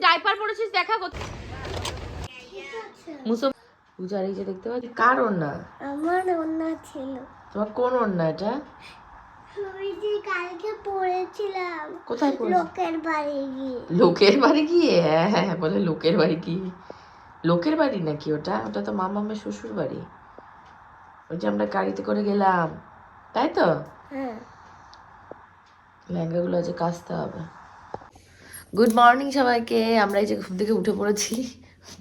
Diaper পরেছিস দেখা করতে পূজার এই যে দেখতে পাচ্ছি কার ওড়না? আমার অন্য ছিল। তোমার কোন ওড়না এটা? কালকে পড়েছিলাম। কোথায় পড়েছিস? লোকের বাড়ি গিয়ে। লোকের বাড়ি গিয়ে? হ্যাঁ হ্যাঁ বলে লোকের বাড়ি গিয়ে লোকের বাড়ি নাকি ওটা? ওটা তো মামা মামের শ্বশুর বাড়ি। ওই যে আমরা গাড়িতে করে গেলাম। তাই তো? হ্যাঁ। লেহেঙ্গাগুলো আজ কাচতে হবে। গুড মর্নিং সবাইকে। আমরা এই যে ঘুম থেকে উঠে পড়েছি।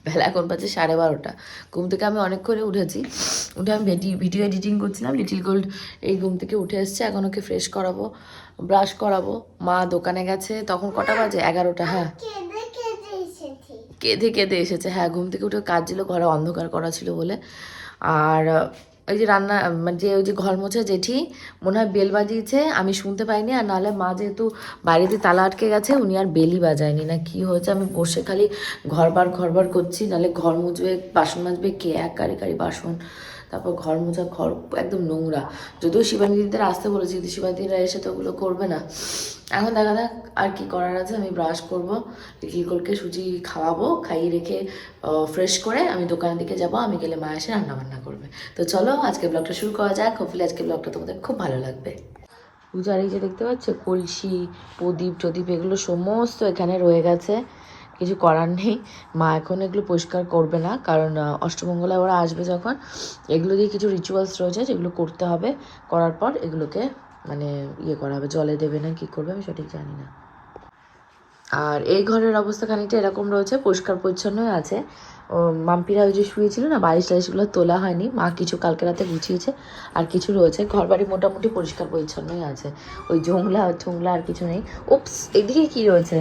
বেলা এখন বাজে সাড়ে বারোটা। ঘুম থেকে আমি অনেক করে উঠেছি। উঠে আমি ভিডিও এডিটিং করছিলাম। লিটিল গোল্ড এই ঘুম থেকে উঠে এসছে। এখন ওকে ফ্রেশ করাবো ব্রাশ করাবো। মা দোকানে গেছে। তখন কটা বাজে? এগারোটা হ্যাঁ। কেঁদে কেঁদে এসেছে। হ্যাঁ ঘুম থেকে উঠে কাজ ছিল। ঘরে অন্ধকার করা ছিল বলে। আর ওই যে রান্না মানে যে ওই যে ঘর মোছা জেঠি, মনে হয় বেল বাজিয়েছে, আমি শুনতে পাইনি, আর নাহলে মা যেহেতু বাড়িতে তালা আটকে গেছে, উনি আর বেলই বাজায়নি, না কি হয়েছে, আমি বসে খালি ঘরবার ঘরবার করছি, নাহলে ঘর মুছবে, বাসন মাজবে, কে এক কারি কারি বাসন, তারপর ঘর মোছা, ঘর একদম নোংরা, যদিও শিবানীদিদের আসতে বলেছি, কিন্তু শিবানীদিরা এসে তো ওগুলো করবে না। এখন দেখা যাক আর কি করার আছে, আমি ব্রাশ করব লিটিল কোলকে সুজি খাওয়াবো, খাইয়ে রেখে ফ্রেশ করে আমি দোকানের দিকে যাব, আমি গেলে মা এসে রান্না বান্না করবে। তো চলো আজকে ব্লগটা শুরু করা যাক। হোপফুলি আজকে ব্লগটা তোমাদের খুব ভালো লাগবে। পূজার এই যে দেখতে পাচ্ছ, কলসি, প্রদীপ, টদীপ, এগুলো সমস্ত এখানে রয়ে গেছে। কিছু করার নেই। মা এখন এগুলো পরিষ্কার করবে না, কারণ অষ্টমঙ্গলায় ওরা আসবে যখন। এগুলো দিয়ে কিছু রিচুয়ালস রয়েছে, যেগুলো করতে হবে। করার পর এগুলোকে মানে ইয়ে করা হবে, জলে দেবে না, কি করবে আমি সঠিক জানি না। আর এই ঘরের অবস্থা খানিকটা এরকম রয়েছে পরিষ্কার পরিচ্ছন্নই আছে। মাম্পিরা ওই যে শুয়েছিল না, বালিশ টালিশগুলো তোলা হয়নি। মা কিছু কালকে রাতে গুছিয়েছে, আর কিছু রয়েছে। ঘর বাড়ি মোটামুটি পরিষ্কার পরিচ্ছন্নই আছে। ওই জংলা ঠোংলা আর কিছু নেই। উপস এদিকে কি রয়েছে?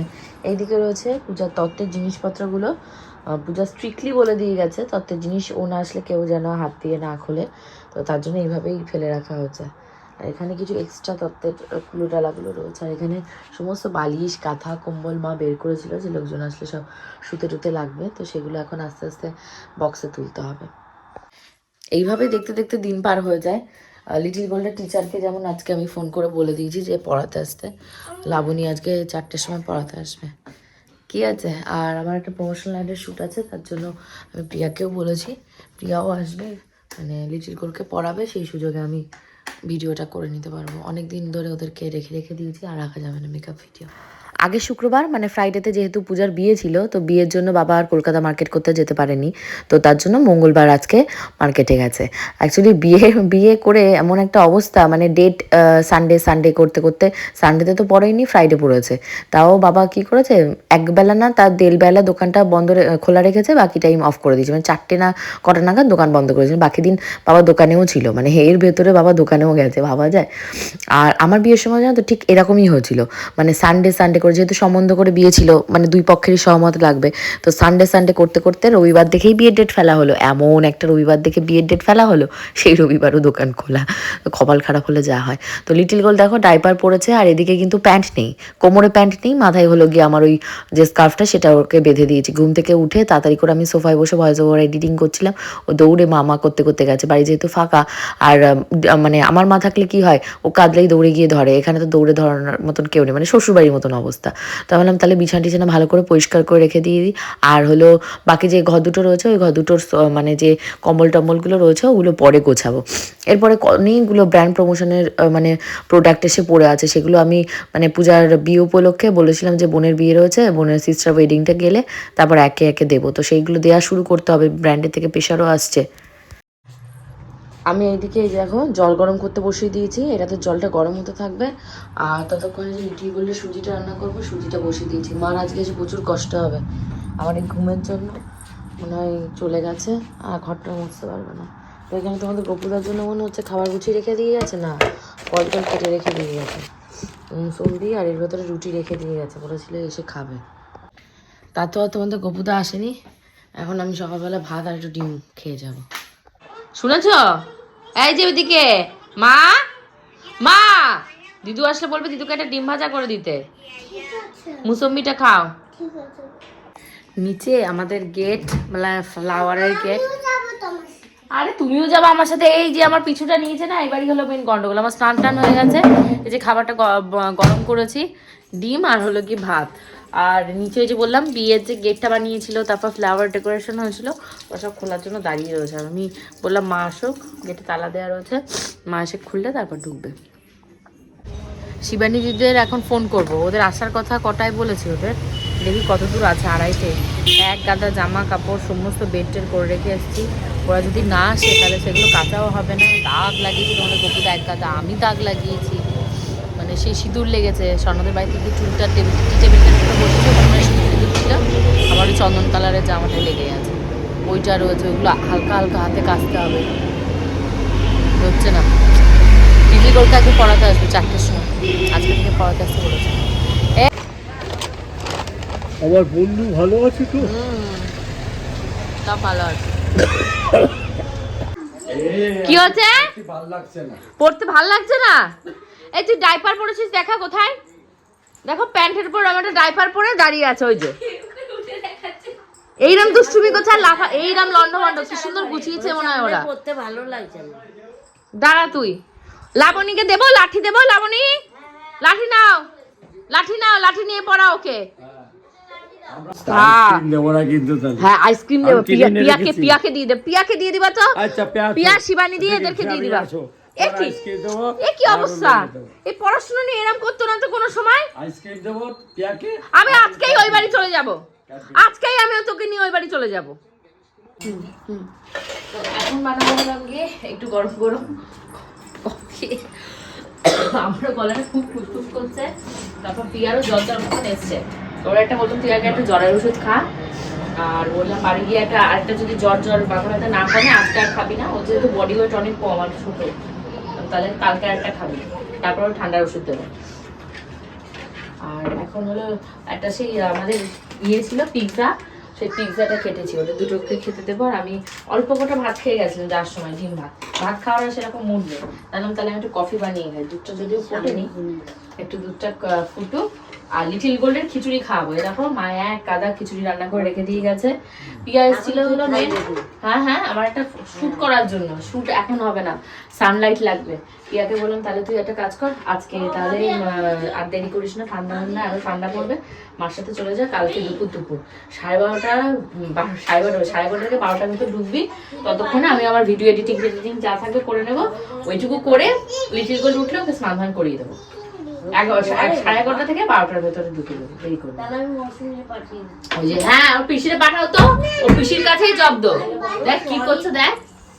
এইদিকে রয়েছে পূজার তত্ত্বের জিনিসপত্রগুলো। পূজা স্ট্রিক্টলি বলে দিয়ে গেছে, তত্ত্বের জিনিস ও না আসলে কেউ যেন হাত দিয়ে না খোলে। তো তার জন্য এইভাবেই ফেলে রাখা হয়েছে। আর এখানে কিছু এক্সট্রা তত্ত্বের কুলো ডালাগুলো রয়েছে। আর এখানে সমস্ত বালিশ, কাঁথা, কম্বল মা বের করেছিল যে লোকজন আসলে সব শুতে টুতে লাগবে। তো সেগুলো এখন আস্তে আস্তে বক্সে তুলতে হবে। এইভাবে দেখতে দেখতে দিন পার হয়ে যায়। লিটিল গোল্ডের টিচারকে যেমন আজকে আমি ফোন করে বলে দিয়েছি যে পড়াতে আসতে। লাবণী আজকে চারটের সময় পড়াতে আসবে। কি আছে? আর আমার একটা প্রমোশনাল লাইনের শ্যুট আছে, তার জন্য আমি প্রিয়াকেও বলেছি। প্রিয়াও আসবে মানে লিটিল গোলকে পড়াবে, সেই সুযোগে আমি ভিডিওটা করে নিতে পারব। অনেক দিন ধরে ওদেরকে রেখে রেখে দিয়েছি আর রাখা যাবে না মেকআপ ভিডিও আগে শুক্রবার মানে ফ্রাইডেতে যেহেতু পূজার বিয়ে ছিল, তো বিয়ের জন্য বাবা আর কলকাতা মার্কেট করতে যেতে পারেনি। তো তার জন্য মঙ্গলবার আজকে মার্কেটে গেছে। অ্যাকচুয়ালি বিয়ে বিয়ে করে এমন একটা অবস্থা মানে ডেট সানডে সানডে করতে করতে সানডেতে তো পড়েনি ফ্রাইডে পড়েছে। তাও বাবা কি করেছে, একবেলা না, তার দেড়বেলা দোকানটা বন্ধ খোলা রেখেছে, বাকি টাইম অফ করে দিয়েছে। মানে চারটে না, কটা নাগাদ দোকান বন্ধ করেছে বাকি দিন বাবা দোকানেও ছিল মানে এর ভেতরে বাবা দোকানেও গেছে, ভাবা যায়। আর আমার বিয়ের সময় জানো তো ঠিক এরকমই হয়েছিল। মানে সানডে সানডে করে, যেহেতু সম্বন্ধ করে বিয়ে ছিল মানে দুই পক্ষেরই সহমত লাগবে। তো সানডে সানডে করতে করতে রবিবার দেখেই বিয়ের ডেট ফেলা হলো। এমন একটা রবিবার দেখে বিয়ের ডেট ফেলা হলো, সেই রবিবারও দোকান খোলা। কপাল খারাপ হলে যা হয়। তো লিটিল গোল দেখো ডাইপার পরেছে, আর এদিকে কিন্তু প্যান্ট নেই। কোমরে প্যান্ট নেই, মাথায় হলো গিয়ে আমার ওই যে স্কার্ফটা সেটা ওকে বেঁধে দিয়েছি। ঘুম থেকে উঠে তাড়াতাড়ি করে আমি সোফায় বসে ভয়েস ওভার এডিটিং করছিলাম। ও দৌড়ে মামা করতে করতে গেছে। বাড়ি যেহেতু ফাঁকা, আর মানে আমার মা থাকলে কি হয়? ও কাঁদলেই দৌড়ে গিয়ে ধরে। এখানে তো দৌড়ে ধরানোর মতন কেউ নেই মানে শ্বশুরবাড়ির মতন অবস্থা। তো আমি বললাম তাহলে বিছানা টিছানা ভালো করে পরিষ্কার করে রেখে দিয়ে দিই। আর হলো বাকি যে ঘর দুটো রয়েছে, ওই ঘর দুটোর মানে যে কম্বল টম্বলগুলো রয়েছে, ওগুলো পরে গোছাবো। এরপরে অনেকগুলো ব্র্যান্ড প্রমোশনের মানে প্রোডাক্ট এসে পড়ে আছে। সেগুলো আমি মানে পূজার বিয়ে উপলক্ষে বলেছিলাম যে বোনের বিয়ে রয়েছে, বোনের সিস্টার ওয়েডিংটা গেলে তারপর একে একে দেবো। তো সেইগুলো দেওয়া শুরু করতে হবে। ব্র্যান্ডের থেকে প্রেশারও আসছে। আমি এইদিকে এই দেখো, জল গরম করতে বসিয়ে দিয়েছি। এটাতে জলটা গরম হতে থাকবে। আর ততক্ষণে যে ইডলি বললে সুজিটা রান্না করব, সুজিটা বসিয়ে দিয়েছি। মার আজকে এসে প্রচুর কষ্ট হবে। আমার এই ঘুমের জন্য মনে হয় চলে গেছে, আর ঘরটা মুছতে পারবে না। তো এখানে তোমাদের গপুদার জন্য মনে হচ্ছে খাবার গুছিয়ে রেখে দিয়ে গেছে? না, কল টল কেটে রেখে দিয়ে গেছে। সবজি আর এর ভেতরে রুটি রেখে দিয়ে গেছে। বলেছিল এসে খাবে। তা তো আর তোমাদের গপুদা আসেনি। এখন আমি সকালবেলা ভাত আর একটু ডিম খেয়ে যাব। শুনেছ? এই যে ওইদিকে। মা? মা! দিদু আসলে বলবে দিদুকে একটা ডিম ভাজা করে দিতে। মুসম্বিটা খাও। নিচে আমাদের গেট মানে ফ্লাওয়ারের গেট আরে তুমিও যাব আমার সাথে। এই যে আমার পিছুটা নিয়েছে না এবারই হলো মেন গন্ডগোল। আমার স্নান টান হয়ে গেছে। এই যে খাবারটা গরম করেছি। ডিম আর হলো কি ভাত। আর নিচে যে বললাম, বিয়ের যে গেটটা বানিয়েছিল, তারপর ফ্লাওয়ার ডেকোরেশন হয়েছিল ওসব খোলার জন্য দাঁড়িয়ে রয়েছে। আর আমি বললাম, মা আসুক গেটে তালা দেওয়া রয়েছে, মা এসে খুললে তারপর ঢুকবে। শিবানী দিদিদের এখন ফোন করব। ওদের আসার কথা কটায় বলেছি ওদের? দেখি কত দূর আছে, আড়াইটে। এক গাদা জামা কাপড়, সমস্ত বেড টেড করে রেখে এসেছি। ওরা যদি না আসে, তাহলে সেগুলো কাঁচাও হবে না। দাগ লাগিয়েছি তোমাদের, গপুদা এক গাদা, আমি দাগ লাগিয়েছি। মানে সেই সিঁদুর লেগেছে স্বর্ণদের বাড়ি থেকে চুলটা টেবিল টি টেবিলটার উপরে বসেছে ওখানে সিঁদুর ছিল আমার ওই চন্দন কালারের জামাটা লেগে আছে। ওইটা রয়েছে ওগুলো হালকা হালকা হাতে কাচতে হবে। হচ্ছে না। দিদি করতে আজকে পড়াতে আসবে চারটের সময়। আজকে থেকে পড়াতে আসতে বলেছে। আমার বন্ধু ভালো আছে তো? তা ভালো আছে। কি হচ্ছে? ভালো লাগছে না। পড়তে ভালো লাগছে না? এই তুই ডাইপার পরেছিস দেখা কোথায়? দেখো প্যান্টের উপর আমার একটা ডাইপার পরে দাঁড়িয়ে আছে ওই যে। এইরকম দুষ্টুমি কোথায় লাফা এইরকম লন্ড ভন্ড কি সুন্দর গুছিয়েছে মনে হয় ওরা। পড়তে ভালো লাগছে না। দাঁড়া তুই। লাবণীকে দেবো লাঠি দেবো লাবণী? লাঠি নাও। লাঠি নাও লাঠি নিয়ে পড়া ওকে। হ্যাঁ হ্যাঁ আইসক্রিম দেবো। পিয়া পিয়াকে পিয়াকে দিয়ে দেবে পিয়াকে দিয়ে দিবা তো? আচ্ছা পিয়া শিবানী দিয়ে এদেরকে দিয়ে দিবা। এ কি? আইসক্রিম দেবো এ কি অবস্থা? এই পড়াশোনা নিয়ে এরকম করতো না তো কোনো সময়? আইসক্রিম দেবো পেঁয়াকে। আমি আজকেই ওই বাড়ি চলে যাব। আজকেই আমি তোকে নিয়ে ওই বাড়ি চলে যাব। এখন বানাবো হলাম গিয়ে একটু গরম গরম আমার গলাটা খুব ফুসফুস করছে। তারপর পিয়ারও জল জল মতন এসছে। ওরা একটা বললাম তুই আগে একটা জ্বরের ওষুধ খা। আর বললাম বাড়ি গিয়ে একটা আরেকটা যদি জ্বর জ্বর মাথা ব্যথা না কমে আজকে আর খাবি না। ও যেহেতু বডি ওয়েট অনেক কম আর ছোটো। তাহলে কালকে একটা খাবি। তারপর ঠান্ডার ওষুধ দেবো। আর এখন হলো একটা সেই আমাদের ইয়ে ছিল পিৎজা, সেই পিৎজাটা কেটেছি। ওটা দুটোকে খেতে দেবো আর আমি অল্প কটা ভাত খেয়ে গেছিলাম যার সময়, ডিম ভাত। ভাত খাওয়ার সেরকম মুড নেই। তাহলে আমি একটু কফি বানিয়ে খাই। দুধটা যদিও ফুটে নিই একটু দুধটা ফুটুক। আর লিটিল গোল্ডের খিচুড়ি খাওয়াবো এই দেখো মা এক কাদা খিচুড়ি রান্না করে রেখে দিয়ে গেছে। পিয়া এসেছিল হলো মেন হ্যাঁ হ্যাঁ আমার একটা শ্যুট করার জন্য। শ্যুট এখন হবে না। সানলাইট লাগবে। পিয়াকে বললাম তাহলে তুই একটা কাজ কর। আজকে তাহলে আর দেরি করিস না ঠান্ডা ঠান্ডা আরও ঠান্ডা পড়বে। মার সাথে চলে যা কালকে দুপুর দুপুর। সাড়ে বারোটা সাড়ে বারোটা সাড়ে বারোটা থেকে বারোটার ভিতর ঢুকবি। ততক্ষণে আমি আমার ভিডিও এডিটিং এডিটিং যা থাকবে করে নেব। ওইটুকু করে লিটিল গোল্ড উঠলে ওকে স্নান ধান করিয়ে দেবো। সাড়ে এগারোটা থেকে বারোটার ভেতরে ঢুকে দেবো দেরি করবে তাহলে আমি মৌসুমে পাঠিয়ে দিই ওই যে হ্যাঁ ওর পিসিরে পাঠাও তো ও পিসির কাছেই জব্দ। দেখ কি করছ দেখ।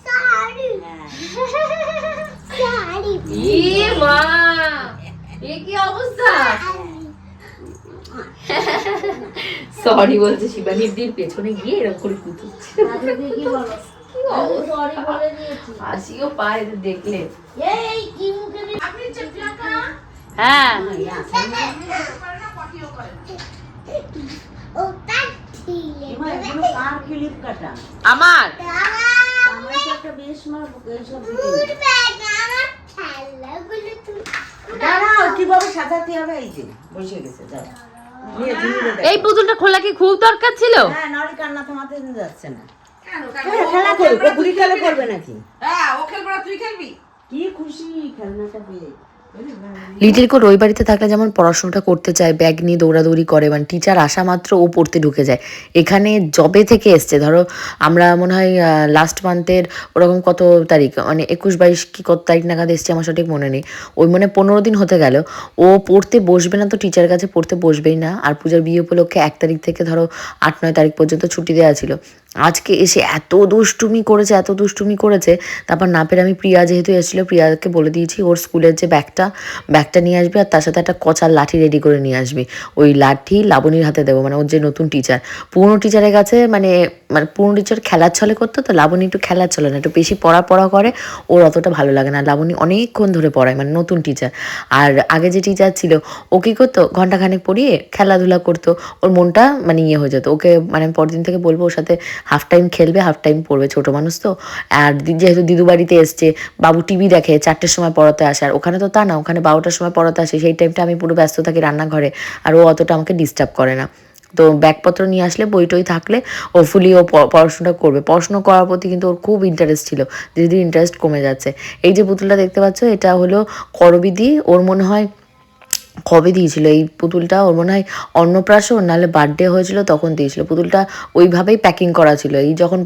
শাড়ি। শাড়ি। ই মা এ কি অবস্থা? সরি বলছে শিবানীর পেছনে গিয়ে এরকম করে কুতুচ্ছে। হাসিও পায় দেখলে। এই কি হ্যাঁ। ওটা ছিলে এমা, এগুলো কার ক্লিপ কাটা আমার কীভাবে সাজাতে হবে? এই যে বসে গেছে যাও নিয়ে ঝুড়ে দেখো। এই পুতুলটা খোলা কি খুব দরকার ছিল? হ্যাঁ কান্না যাচ্ছে না। হ্যাঁ, খেলা করবে বুড়ি খেলা করবে নাকি? হ্যাঁ ও খেলবে তুই খেলবি? কি খুশি খেলনাটা পেয়ে। লিটিল কোড ওই বাড়িতে থাকলে যেমন পড়াশোনাটা করতে চায়, ব্যাগ নিয়ে দৌড়াদৌড়ি করে মানে টিচার আসা মাত্র ও পড়তে ঢুকে যায়। এখানে জবে থেকে এসছে, ধরো আমরা মনে হয় লাস্ট মান্থের ওরকম কত তারিখ মানে একুশ বাইশ কি কত তারিখ নাগাদ এসছে আমার সঠিক মনে নেই। ওই মানে পনেরো দিন হতে গেল। ও পড়তে বসবে না তো টিচার কাছে পড়তে বসবেই না। আর পূজার বিয়ে উপলক্ষে এক তারিখ থেকে ধরো আট, নয় তারিখ পর্যন্ত ছুটি দেওয়া ছিল। আজকে এসে এত দুষ্টুমি করেছে, এত দুষ্টুমি করেছে, তারপর না পেরে আমি প্রিয়া যেহেতু এসেছিল, প্রিয়াকে বলে দিয়েছি, ওর স্কুলের যে ব্যাগটা ব্যাগটা নিয়ে আসবি আর তার সাথে একটা কচার লাঠি রেডি করে নিয়ে আসবি। ওই লাঠি লাবণীর হাতে দেবো মানে ওর যে নতুন টিচার পুরনো টিচারের কাছে মানে মানে পুরনো টিচার খেলার ছলে করতো তো, লাবণী একটু খেলার ছলে না, একটু বেশি পড়া পড়া করে, ওর অতটা ভালো লাগে না। লাবণী অনেকক্ষণ ধরে পড়ায় মানে নতুন টিচার আর আগে যে টিচার ছিল, ও কী করতো ঘন্টাখানেক পড়িয়ে খেলাধুলা করতো, ওর মনটা মানে ইয়ে হয়ে যেত। ওকে মানে পরদিন থেকে বলব, ওর সাথে হাফ টাইম খেলবে হাফ টাইম পড়বে, ছোটো মানুষ তো। আর যেহেতু দিদু বাড়িতে এসছে, বাবু টিভি দেখে, চারটের সময় পড়াতে আসে, আর ওখানে তো তা না, ওখানে বারোটার সময় পড়াতে আসে, সেই টাইমটা আমি পুরো ব্যস্ত থাকি রান্নাঘরে, আর ও অতটা আমাকে ডিস্টার্ব করে না। তো ব্যাগপত্র নিয়ে আসলে বইটই থাকলে ও ফুলি ও পড়াশোনা করবে। পড়াশোনা করার প্রতি কিন্তু ওর খুব ইন্টারেস্ট ছিল, ধীরে ধীরে ইন্টারেস্ট কমে যাচ্ছে। এই যে পুতুলটা দেখতে পাচ্ছ, এটা হলো করবিদি ওর মনে হয় কবে দিয়েছিল? এই পুতুলটা ওর মনে হয় অন্নপ্রাশন, নাহলে বার্থডে হয়েছিল তখন দিয়েছিল। পুতুলটা ওইভাবেই প্যাকিং করা ছিল। এই যখন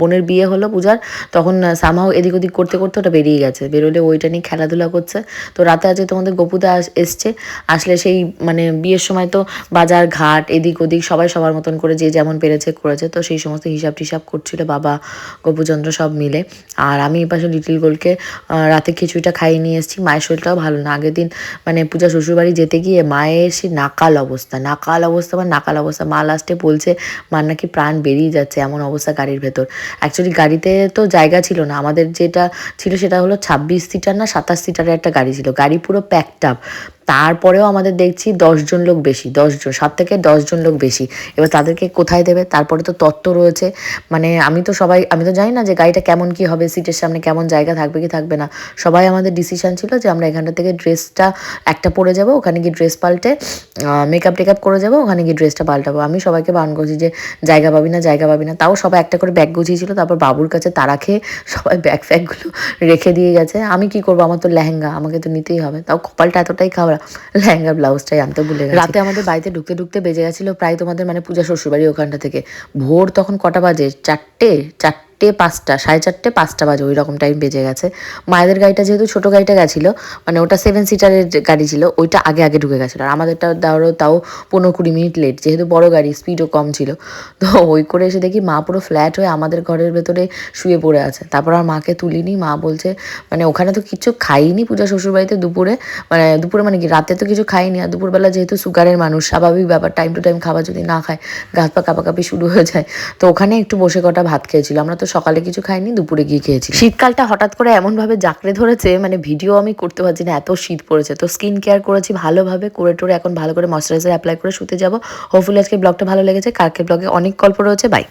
বোনের বিয়ে হলো পূজার, তখন সামাও এদিক ওদিক করতে করতে ওটা বেরিয়ে গেছে। বেরোলে ওইটা নিয়ে খেলাধুলা করছে। তো রাতে আজকে তোমাদের গপুদা এসছে। আসলে সেই মানে বিয়ের সময় তো বাজার, ঘাট, এদিক ওদিক সবাই সবার মতন করে যে যেমন পেরেছে করেছে। তো সেই সমস্ত হিসাব টিসাব করছিল বাবা, গপুচন্দ্র সব মিলে। আর আমি এই পাশে লিটিল গোলকে রাতে খিচুড়িটা খাইয়ে নিয়ে এসেছি। মায়ের শরীরটাও ভালো না। আগের দিন মানে পূজা শ্বশুরবাড়ি যেতে গিয়ে মায়ের সে নাকাল অবস্থা নাকাল অবস্থা মানে নাকাল অবস্থা। মা লাস্টে বলছে মার নাকি প্রাণ বেরিয়ে যাচ্ছে এমন অবস্থা গাড়ির ভেতর। অ্যাকচুয়ালি গাড়িতে তো জায়গা ছিল না। আমাদের যেটা ছিল সেটা হলো ছাব্বিশ সিটার না সাতাশ সিটারের একটা গাড়ি ছিল। গাড়ি পুরো প্যাকড আপ তারপরেও আমাদের দেখছি দশজন লোক বেশি, দশজন, সাত থেকে দশজন লোক বেশি। এবার তাদেরকে কোথায় দেবে? তারপরে তো তত্ত্ব রয়েছে। মানে আমি তো সবাই, আমি তো জানি না যে গাড়িটা কেমন কি হবে, সিটের সামনে কেমন জায়গা থাকবে কি থাকবে না। সবাই আমাদের ডিসিশন ছিল যে আমরা এখানটা থেকে ড্রেসটা একটা পরে যাব, ওখানে গিয়ে ড্রেস পাল্টে মেকআপ টেকআপ করে যাব, ওখানে গিয়ে ড্রেসটা পাল্টাবো। আমি সবাইকে বারণ করছি যে জায়গা পাবি না, জায়গা পাবি না। তাও সবাই একটা করে ব্যাগ গুছিয়েছিল, তারপর বাবুর কাছে তারা খেয়ে সবাই ব্যাগ ফ্যাগগুলো রেখে দিয়ে গেছে। আমি কি করব? আমার তো লেহেঙ্গা, আমাকে তো নিতেই হবে। তাও কপালটা এতটাই খাওয়া লেহেঙ্গা ব্লাউজটাই আনতে ভুলে গেছি। রাতে আমাদের বাড়িতে ঢুকতে ঢুকতে বেজে গেছিল প্রায় তোমাদের মানে পূজা শ্বশুরবাড়ি ওখানটা থেকে। ভোর তখন কটা বাজে? চারটে? চারটে পাঁচটা, সাড়ে চারটে, পাঁচটা বাজে, ওই রকম টাইম বেজে গেছে। মায়েদের গাড়িটা যেহেতু ছোট গাড়িটা গেছিল মানে ওটা সেভেন সিটারের গাড়ি ছিল, ওইটা আগে আগে ঢুকে গেছিল। আর আমাদেরটা ধরো তাও পনেরো কুড়ি মিনিট লেট যেহেতু বড় গাড়ি স্পিডও কম ছিল। তো ওই করে এসে দেখি মা পুরো ফ্ল্যাট হয়ে আমাদের ঘরের ভেতরে শুয়ে পড়ে আছে। তারপর আর মাকে তুলিনি, মা বলছে মানে ওখানে তো কিছু খাইনি পূজা শ্বশুরবাড়িতে দুপুরে মানে দুপুরে মানে কি, রাতে তো কিছু খাইনি। আর দুপুরবেলা যেহেতু সুগারের মানুষ, স্বাভাবিক ব্যাপার টাইম টু টাইম খাবার যদি না খায় গাছ পা কাঁপাকাঁপি শুরু হয়ে যায়। তো ওখানে একটু বসে কটা ভাত খেয়েছিল। আমরা তো সকালে কিছু খাইনি, দুপুরে গিয়ে খেয়েছি। শীতকালটা হঠাৎ করে এমন ভাবে জাঁকড়ে ধরেছে মানে ভিডিও আমি করতে পারছি না, এত শীত পড়েছে। তো স্কিন কেয়ার করেছি ভালোভাবে, করে টোরে এখন ভালো করে ময়শ্চারাইজার অ্যাপ্লাই করে শুতে যাব। হোপফুলি আজকে ব্লগটা ভালো লেগেছে। কালকে ব্লগে অনেক গল্প রয়েছে বাই